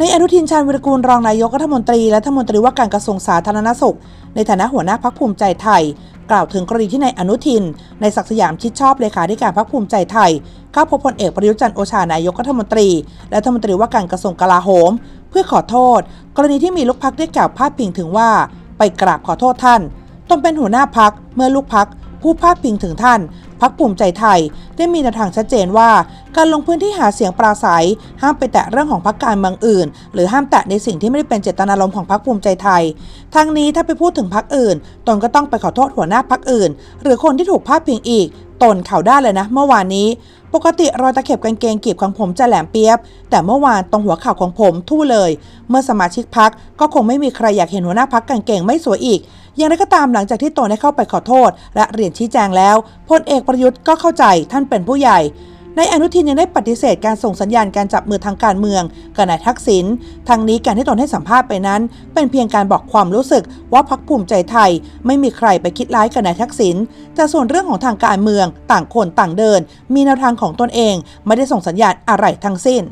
ในอนุทินชาญวิรกูลรองนายกรัฐมนตรีและรัฐมนตรีว่าการกระทรวงสาธารณสุข ในฐานะหัวหน้าพักภูมิใจไทย กล่าวถึงกรณีที่ในอนุทิน ในศักสยามชิดชอบเลขาธิการพักภูมิใจไทยเข้าพบพลเอกประยุจันทร์โอชานายกรัฐมนตรี และรัฐมนตรีว่าการกระทรวงกลาโหม เพื่อขอโทษ กรณีที่มีลูกพักได้กล่าวพาดพิงถึงว่า ไปกราบขอโทษท่านตนเป็นหัวหน้าพักเมื่อลูกพัก ผู้พาดพิงถึงท่านพักภูมิใจไทย ได้มีแนวทางชัดเจนว่า การลงพื้นที่หาเสียงปราศัย ห้ามไปแตะเรื่องของพักการเมืองอื่น หรือห้ามแตะในสิ่งที่ไม่ได้เป็นเจตนารมณ์ของพักภูมิใจไทยทางนี้ถ้าไปพูดถึงพักอื่น ตนก็ต้องไปขอโทษหัวหน้าพักอื่น หรือคนที่ถูกพาดพิงอีก ตนข่าวได้เลยนะเมื่อวานนี้ปกติรอยตะเข็บกางเกงกีบของผมจะแหลมเปียบ แต่เมื่อวานตรงหัวเข่าของผมทู่เลย เมื่อสมาชิกพักก็คงไม่มีใครอยากเห็นหัวหน้าพักกางเกงไม่สวยอีก อย่างไรก็ตามหลังจากที่ตนได้เข้าไปขอโทษ และเรียนชี้แจงแล้วพลเอกประยุทธ์ก็เข้าใจท่านเป็นผู้ใหญ่ในอนุทินยังได้ปฏิเสธการส่งสัญญาณการจับมือทางการเมืองกับนายทักษิณทางนี้การที่ตนให้สัมภาษณ์ไปนั้น เป็นเพียงการบอกความรู้สึกว่าพักภูมิใจไทย ไม่มีใครไปคิดร้ายกับนายทักษิณแต่ส่วนเรื่องของทางการเมืองต่างคนต่างเดิน มีแนวทางของตนเอง ไม่ได้ส่งสัญญาณอะไรทั้งสิ้น